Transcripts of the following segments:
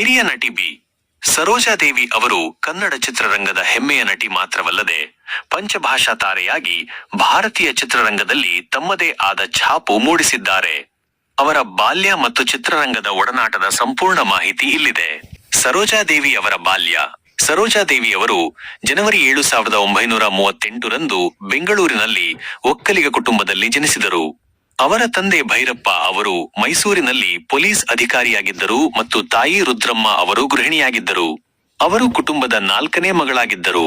ಹಿರಿಯ ನಟಿ ಬಿ. ಸರೋಜಾದೇವಿ ಅವರು ಕನ್ನಡ ಚಿತ್ರರಂಗದ ಹೆಮ್ಮೆಯ ನಟಿ ಮಾತ್ರವಲ್ಲದೆ ಪಂಚಭಾಷಾ ತಾರೆಯಾಗಿ ಭಾರತೀಯ ಚಿತ್ರರಂಗದಲ್ಲಿ ತಮ್ಮದೇ ಆದ ಛಾಪು ಮೂಡಿಸಿದ್ದಾರೆ. ಅವರ ಬಾಲ್ಯ ಮತ್ತು ಚಿತ್ರರಂಗದ ಒಡನಾಟದ ಸಂಪೂರ್ಣ ಮಾಹಿತಿ ಇಲ್ಲಿದೆ. ಸರೋಜಾದೇವಿ ಅವರ ಬಾಲ್ಯ. ಸರೋಜಾದೇವಿ ಅವರು ಜನವರಿ ಏಳು ಸಾವಿರದ ಒಂಬೈನೂರ ಮೂವತ್ತೆಂಟರಂದು ಬೆಂಗಳೂರಿನಲ್ಲಿ ಒಕ್ಕಲಿಗ ಕುಟುಂಬದಲ್ಲಿ ಜನಿಸಿದರು. ಅವರ ತಂದೆ ಭೈರಪ್ಪ ಅವರು ಮೈಸೂರಿನಲ್ಲಿ ಪೊಲೀಸ್ ಅಧಿಕಾರಿಯಾಗಿದ್ದರು ಮತ್ತು ತಾಯಿ ರುದ್ರಮ್ಮ ಅವರು ಗೃಹಿಣಿಯಾಗಿದ್ದರು. ಅವರು ಕುಟುಂಬದ ನಾಲ್ಕನೇ ಮಗಳಾಗಿದ್ದರು.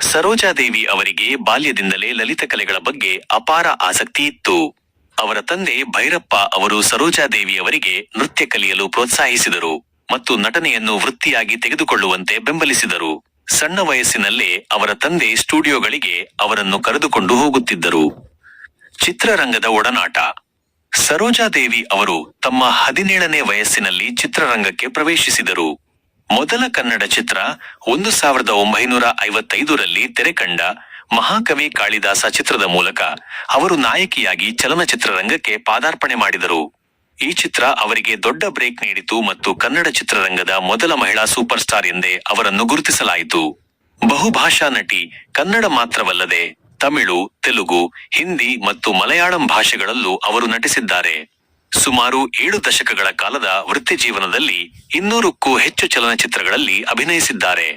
ಸರೋಜಾದೇವಿ ಅವರಿಗೆ ಬಾಲ್ಯದಿಂದಲೇ ಲಲಿತ ಕಲೆಗಳ ಬಗ್ಗೆ ಅಪಾರ ಆಸಕ್ತಿ ಇತ್ತು. ಅವರ ತಂದೆ ಭೈರಪ್ಪ ಅವರು ಸರೋಜಾದೇವಿ ಅವರಿಗೆ ನೃತ್ಯ ಕಲಿಯಲು ಪ್ರೋತ್ಸಾಹಿಸಿದರು ಮತ್ತು ನಟನೆಯನ್ನು ವೃತ್ತಿಯಾಗಿ ತೆಗೆದುಕೊಳ್ಳುವಂತೆ ಬೆಂಬಲಿಸಿದರು. ಸಣ್ಣ ವಯಸ್ಸಿನಲ್ಲೇ ಅವರ ತಂದೆ ಸ್ಟುಡಿಯೋಗಳಿಗೆ ಅವರನ್ನು ಕರೆದುಕೊಂಡು ಹೋಗುತ್ತಿದ್ದರು. ಚಿತ್ರರಂಗದ ಒಡನಾಟ. ಸರೋಜಾದೇವಿ ಅವರು ತಮ್ಮ ಹದಿನೇಳನೇ ವಯಸ್ಸಿನಲ್ಲಿ ಚಿತ್ರರಂಗಕ್ಕೆ ಪ್ರವೇಶಿಸಿದರು. ಮೊದಲ ಕನ್ನಡ ಚಿತ್ರ ಒಂದು ಸಾವಿರದ ಒಂಬೈನೂರ ಐವತ್ತೈದರಲ್ಲಿ ತೆರೆಕಂಡ ಮಹಾಕವಿ ಕಾಳಿದಾಸ ಚಿತ್ರದ ಮೂಲಕ ಅವರು ನಾಯಕಿಯಾಗಿ ಚಲನಚಿತ್ರರಂಗಕ್ಕೆ ಪಾದಾರ್ಪಣೆ ಮಾಡಿದರು. ಈ ಚಿತ್ರ ಅವರಿಗೆ ದೊಡ್ಡ ಬ್ರೇಕ್ ನೀಡಿತು ಮತ್ತು ಕನ್ನಡ ಚಿತ್ರರಂಗದ ಮೊದಲ ಮಹಿಳಾ ಸೂಪರ್ ಸ್ಟಾರ್ ಎಂದೇ ಅವರನ್ನು ಗುರುತಿಸಲಾಯಿತು. ಬಹುಭಾಷಾ ನಟಿ ಕನ್ನಡ ಮಾತ್ರವಲ್ಲದೆ ತಮಿಳು, ತೆಲುಗು, ಹಿಂದಿ ಮತ್ತು ಮಲಯಾಳಂ ಭಾಷೆಗಳಲ್ಲೂ ಅವರು ನಟಿಸಿದ್ದಾರೆ. ಸುಮಾರು ಏಳು ದಶಕಗಳ ಕಾಲದ ವೃತ್ತಿ ಜೀವನದಲ್ಲಿ ಇನ್ನೂರಕ್ಕೂ ಹೆಚ್ಚು ಚಲನಚಿತ್ರಗಳಲ್ಲಿ ಅಭಿನಯಿಸಿದ್ದಾರೆ.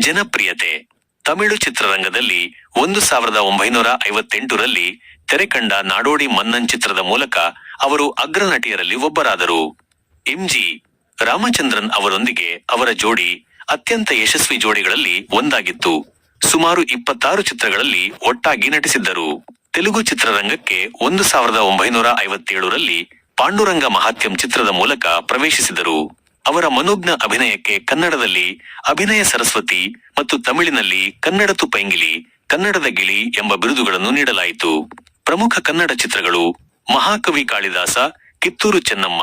ಜನಪ್ರಿಯತೆ. ತಮಿಳು ಚಿತ್ರರಂಗದಲ್ಲಿ ಒಂದು ಸಾವಿರದ ಒಂಬೈನೂರ ಐವತ್ತೆಂಟರಲ್ಲಿ ತೆರೆಕಂಡ ನಾಡೋಡಿ ಮನ್ನನ್ ಚಿತ್ರದ ಮೂಲಕ ಅವರು ಅಗ್ರ ನಟಿಯರಲ್ಲಿ ಒಬ್ಬರಾದರು. ಎಂಜಿ ರಾಮಚಂದ್ರನ್ ಅವರೊಂದಿಗೆ ಅವರ ಜೋಡಿ ಅತ್ಯಂತ ಯಶಸ್ವಿ ಜೋಡಿಗಳಲ್ಲಿ ಒಂದಾಗಿತ್ತು. ಸುಮಾರು ಇಪ್ಪತ್ತಾರು ಚಿತ್ರಗಳಲ್ಲಿ ಒಟ್ಟಾಗಿ ನಟಿಸಿದ್ದರು. ತೆಲುಗು ಚಿತ್ರರಂಗಕ್ಕೆ ಒಂದು ಸಾವಿರದ ಒಂಬೈನೂರ ಐವತ್ತೇಳರಲ್ಲಿ ಪಾಂಡುರಂಗ ಮಹಾತ್ಯಂ ಚಿತ್ರದ ಮೂಲಕ ಪ್ರವೇಶಿಸಿದರು. ಅವರ ಮನೋಜ್ಞ ಅಭಿನಯಕ್ಕೆ ಕನ್ನಡದಲ್ಲಿ ಅಭಿನಯ ಸರಸ್ವತಿ ಮತ್ತು ತಮಿಳಿನಲ್ಲಿ ಕನ್ನಡ ಪೈಂಗಿಲಿ ಕನ್ನಡದ ಗಿಳಿ ಎಂಬ ಬಿರುದುಗಳನ್ನು ನೀಡಲಾಯಿತು. ಪ್ರಮುಖ ಕನ್ನಡ ಚಿತ್ರಗಳು ಮಹಾಕವಿ ಕಾಳಿದಾಸ, ಕಿತ್ತೂರು ಚೆನ್ನಮ್ಮ,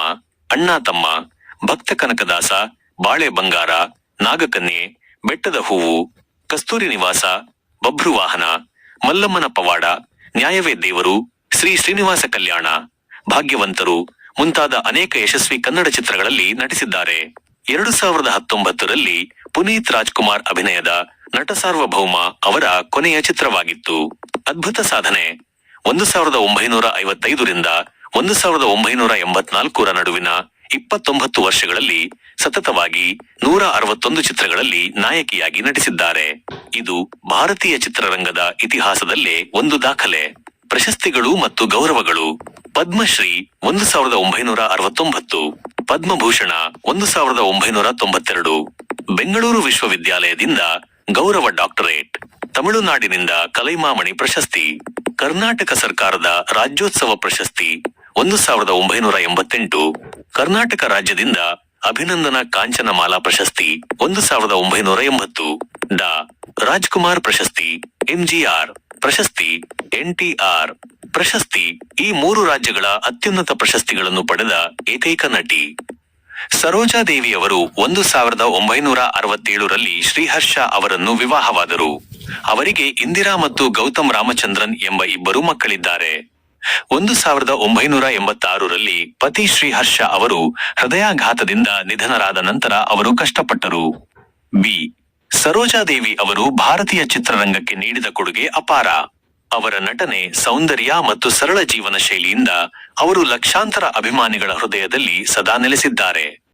ಅಣ್ಣಾ ತಮ್ಮ, ಭಕ್ತ ಕನಕದಾಸ, ಬಾಳೆ ಬಂಗಾರ, ನಾಗಕನ್ಯೆ, ಬೆಟ್ಟದ ಹೂವು ಕಸ್ತೂರಿ ನಿವಾಸ ಬಭ್ರುವಾಹನ ಮಲ್ಲಮ್ಮನ ಪವಾಡ, ನ್ಯಾಯವೇ ದೇವರು, ಶ್ರೀ ಶ್ರೀನಿವಾಸ ಕಲ್ಯಾಣ. ಭಾಗ್ಯವಂತರು ಮುಂತಾದ ಅನೇಕ ಯಶಸ್ವಿ ಕನ್ನಡ ಚಿತ್ರಗಳಲ್ಲಿ ನಟಿಸಿದ್ದಾರೆ. ಎರಡು ಸಾವಿರದ ಹತ್ತೊಂಬತ್ತರಲ್ಲಿ ಪುನೀತ್ ರಾಜ್ಕುಮಾರ್ ಅಭಿನಯದ ನಟ ಸಾರ್ವಭೌಮ ಅವರ ಕೊನೆಯ ಚಿತ್ರವಾಗಿತ್ತು. ಅದ್ಭುತ ಸಾಧನೆ. ಒಂದು ಸಾವಿರದ ಒಂಬೈನೂರ ಐವತ್ತೈದರಿಂದ ಒಂದು ಸಾವಿರದ ಒಂಬೈನೂರ ಎಂಬತ್ನಾಲ್ಕರ ನಡುವಿನ ಇಪ್ಪತ್ತೊಂಬತ್ತು ವರ್ಷಗಳಲ್ಲಿ ಸತತವಾಗಿ ನೂರ ಅರವತ್ತೊಂದು ಚಿತ್ರಗಳಲ್ಲಿ ನಾಯಕಿಯಾಗಿ ನಟಿಸಿದ್ದಾರೆ. ಇದು ಭಾರತೀಯ ಚಿತ್ರರಂಗದ ಇತಿಹಾಸದಲ್ಲೇ ಒಂದು ದಾಖಲೆ. ಪ್ರಶಸ್ತಿಗಳು ಮತ್ತು ಗೌರವಗಳು. ಪದ್ಮಶ್ರೀ ಒಂದು ಸಾವಿರದ ಒಂಬೈನೂರ ಅರವತ್ತೊಂಬತ್ತು. ಪದ್ಮಭೂಷಣ ಒಂದು ಸಾವಿರದ ಒಂಬೈನೂರ ತೊಂಬತ್ತೆರಡು. ಬೆಂಗಳೂರು ವಿಶ್ವವಿದ್ಯಾಲಯದಿಂದ ಗೌರವ ಡಾಕ್ಟರೇಟ್. ತಮಿಳುನಾಡಿನಿಂದ ಕಲೈಮಾಮಣಿ ಪ್ರಶಸ್ತಿ. ಕರ್ನಾಟಕ ಸರ್ಕಾರದ ರಾಜ್ಯೋತ್ಸವ ಪ್ರಶಸ್ತಿ. ಒಂದು ಸಾವಿರದ ಒಂಬೈನೂರ ಎಂಬತ್ತೆಂಟು ಕರ್ನಾಟಕ ರಾಜ್ಯದಿಂದ ಅಭಿನಂದನ ಕಾಂಚನಮಾಲಾ ಪ್ರಶಸ್ತಿ ಒಂದು ಸಾವಿರದ ಒಂಬೈನೂರ ಎಂಬತ್ತು ಡಾ. ರಾಜ್ಕುಮಾರ್ ಪ್ರಶಸ್ತಿ, ಎಂಜಿಆರ್ ಪ್ರಶಸ್ತಿ ಎನ್ಟಿಆರ್ ಪ್ರಶಸ್ತಿ, ಈ ಮೂರು ರಾಜ್ಯಗಳ ಅತ್ಯುನ್ನತ ಪ್ರಶಸ್ತಿಗಳನ್ನು ಪಡೆದ ಏಕೈಕ ನಟಿ. ಸರೋಜಾದೇವಿ ಅವರು ಒಂದು ಸಾವಿರದ ಒಂಬೈನೂರ ಅರವತ್ತೇಳರಲ್ಲಿ ಶ್ರೀಹರ್ಷ ಅವರನ್ನು ವಿವಾಹವಾದರು. ಅವರಿಗೆ ಇಂದಿರಾ ಮತ್ತು ಗೌತಮ್ ರಾಮಚಂದ್ರನ್ ಎಂಬ ಇಬ್ಬರು ಮಕ್ಕಳಿದ್ದಾರೆ. ಒಂದು ಸಾವಿರದ ಒಂಬೈನೂರ ಎಂಬತ್ತಾರರಲ್ಲಿ ಪತಿ ಶ್ರೀಹರ್ಷ ಅವರು ಹೃದಯಾಘಾತದಿಂದ ನಿಧನರಾದ ನಂತರ ಅವರು ಕಷ್ಟಪಟ್ಟರು. ಬಿ. ಸರೋಜಾದೇವಿ ಅವರು ಭಾರತೀಯ ಚಿತ್ರರಂಗಕ್ಕೆ ನೀಡಿದ ಕೊಡುಗೆ ಅಪಾರ. ಅವರ ನಟನೆ ಸೌಂದರ್ಯ ಮತ್ತು ಸರಳ ಜೀವನ ಶೈಲಿಯಿಂದ ಅವರು ಲಕ್ಷಾಂತರ ಅಭಿಮಾನಿಗಳ ಹೃದಯದಲ್ಲಿ ಸದಾ ನೆಲೆಸಿದ್ದಾರೆ.